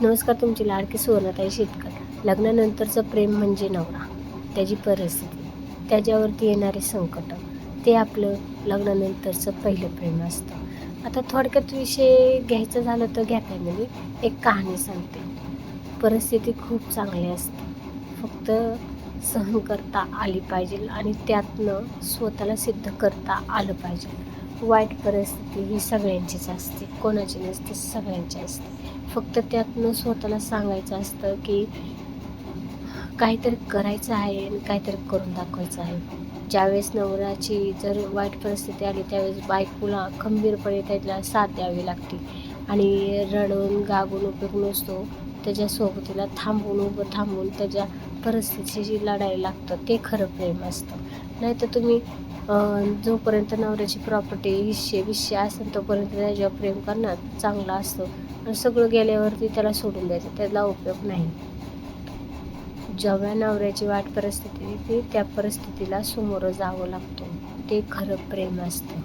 नमस्कार तुमची लाडकी सुवर्णताई शेतकर. लग्नानंतरचं प्रेम म्हणजे नवरा. त्याची परिस्थिती. त्याच्यावरती येणारे संकट. ते आपलं लग्नानंतरचं पहिलं प्रेम असतं. आता थोडक्यात विषय घ्यायचं झालं तर घ्या फॅमिली म्हणजे. एक कहाणी सांगते. परिस्थिती खूप चांगली असते. फक्त सहन करता आली पाहिजे आणि त्यातनं स्वतःला सिद्ध करता आलं पाहिजे. वाईट परिस्थिती ही सगळ्यांचीच असते. कोणाची नसते सगळ्यांची असते. फक्त त्यातनं स्वतःला सांगायचं असतं की काहीतरी करायचं आहे आणि काहीतरी करून दाखवायचं आहे. ज्यावेळेस नवऱ्याची जर वाईट परिस्थिती आली त्यावेळेस बायकोला खंबीरपणे त्याला साथ द्यावी लागते. आणि रडून गागून उपयोग नसतो. त्याच्या सोबतीला थांबून उभं थांबून त्याच्या परिस्थितीशी लढायला लागतं ते खरं प्रेम असतं. नाहीतर तुम्ही जोपर्यंत नवऱ्याची प्रॉपर्टी हिस्से विषय असेल तोपर्यंत त्याच्यावर प्रेम करणार चांगलं असतं. आणि सगळं गेल्यावरती त्याला सोडून द्यायचं त्याला उपयोग नाही. जेव्हा नवऱ्याची वाट परिस्थिती येते त्या परिस्थितीला समोरं जावं लागतं. ते खरं प्रेम असतं.